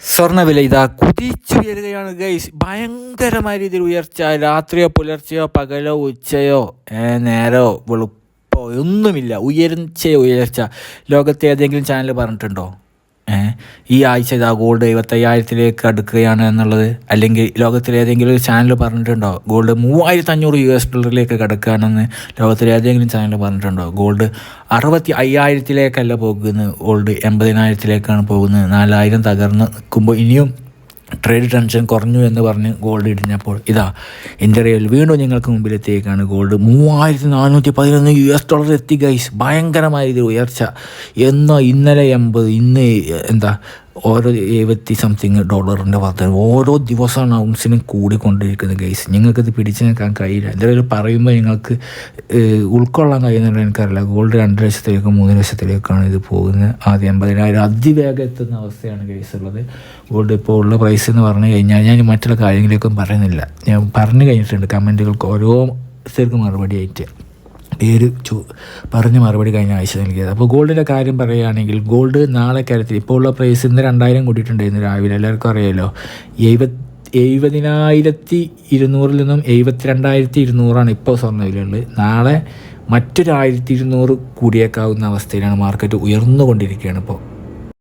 സ്വർണവില ഇതാ കുതിച്ചുയരുകയാണ് ഗൈസ് ഭയങ്കരമായ രീതിയിൽ ഉയർച്ച. രാത്രിയോ പുലർച്ചയോ പകലോ ഉച്ചയോ നേരോ വെളുപ്പോ ഒന്നുമില്ല. ഉയർച്ചയോ ഉയർച്ച. ലോകത്തെ ഏതെങ്കിലും ചാനൽ പറഞ്ഞിട്ടുണ്ടോ? ഈ ആഴ്ച ഇതാ ഗോൾഡ് എഴുപത്തയ്യായിരത്തിലേക്ക് അടുക്കുകയാണ് എന്നുള്ളത്. അല്ലെങ്കിൽ ലോകത്തിലെ ഏതെങ്കിലും ഒരു ചാനൽ പറഞ്ഞിട്ടുണ്ടോ? ഗോൾഡ് മൂവായിരത്തി അഞ്ഞൂറ് യു എസ് ഡോളറിലേക്ക് കടക്കുകയാണെന്ന് ലോകത്തിലെ ഏതെങ്കിലും ചാനൽ പറഞ്ഞിട്ടുണ്ടോ? ഗോൾഡ് അറുപത്തി അയ്യായിരത്തിലേക്കല്ല പോകുന്നത്. ഗോൾഡ് എൺപതിനായിരത്തിലേക്കാണ് പോകുന്നത്. നാലായിരം തകർന്ന് നിൽക്കുമ്പോൾ ഇനിയും ട്രേഡ് ടെൻഷൻ കുറഞ്ഞു എന്ന് പറഞ്ഞ് ഗോൾഡ് ഇടിഞ്ഞപ്പോൾ ഇതാ ഇന്ത്യയിൽ വീണ്ടും ഞങ്ങൾക്ക് മുമ്പിലെത്തിയേക്കാണ് ഗോൾഡ് മൂവായിരത്തി നാനൂറ്റി പതിനൊന്ന് യു എസ് ഡോളർ എത്തി ഗൈസ് ഭയങ്കരമായ ഇതിൽ ഉയർച്ച. എന്നാൽ ഇന്നലെ എൺപത് ഇന്ന് എന്താ ഓരോ എഴുപത്തി സംതിങ് ഡോളറിന്റെ വർദ്ധന ഓരോ ദിവസമാണ് ഔൺസിനും കൂടിക്കൊണ്ടിരിക്കുന്നത് ഗൈസ് ഞങ്ങൾക്കത് പിടിച്ചു നിൽക്കാൻ കഴിയില്ല. എന്തായാലും പറയുമ്പോൾ നിങ്ങൾക്ക് ഉൾക്കൊള്ളാൻ കഴിയുന്നുണ്ടോ എനിക്കറിയില്ല. ഗോൾഡ് രണ്ട് ലക്ഷത്തിലേക്കും മൂന്ന് ലക്ഷത്തിലേക്കാണ് ഇത് പോകുന്നത്. ആദ്യം എൺപതിനായിരം അതിവേഗം എത്തുന്ന അവസ്ഥയാണ് ഗൈസ് ഉള്ളത്. ഗോൾഡ് ഇപ്പോൾ ഉള്ള പ്രൈസ് എന്ന് പറഞ്ഞു കഴിഞ്ഞാൽ ഞാൻ മറ്റുള്ള കാര്യങ്ങളിലേക്കും പറയുന്നില്ല. ഞാൻ പറഞ്ഞു കഴിഞ്ഞിട്ടുണ്ട്. കമന്റുകൾക്ക് ഓരോ സ്ഥലക്കും മറുപടി ആയിട്ട് പേര് ചോ പറഞ്ഞ മറുപടി കഴിഞ്ഞ ആഴ്ച നൽകിയത് അപ്പോൾ ഗോൾഡിന്റെ കാര്യം പറയുകയാണെങ്കിൽ ഗോൾഡ് നാളെ കാര്യത്തിൽ ഇപ്പോൾ ഉള്ള പ്രൈസ് ഇന്ന് രണ്ടായിരം കൂടിയിട്ടുണ്ടായിരുന്നു രാവിലെ. എല്ലാവർക്കും അറിയാമല്ലോ എഴുപത് എഴുപതിനായിരത്തി ഇരുന്നൂറിൽ നിന്നും എഴുപത്തി രണ്ടായിരത്തി ഇരുന്നൂറാണ് ഇപ്പോൾ സ്വർണവിലയുള്ളത് നാളെ മറ്റൊരായിരത്തി ഇരുന്നൂറ് കൂടിയേക്കാവുന്ന അവസ്ഥയിലാണ് മാർക്കറ്റ് ഉയർന്നുകൊണ്ടിരിക്കുകയാണ് ഇപ്പോൾ.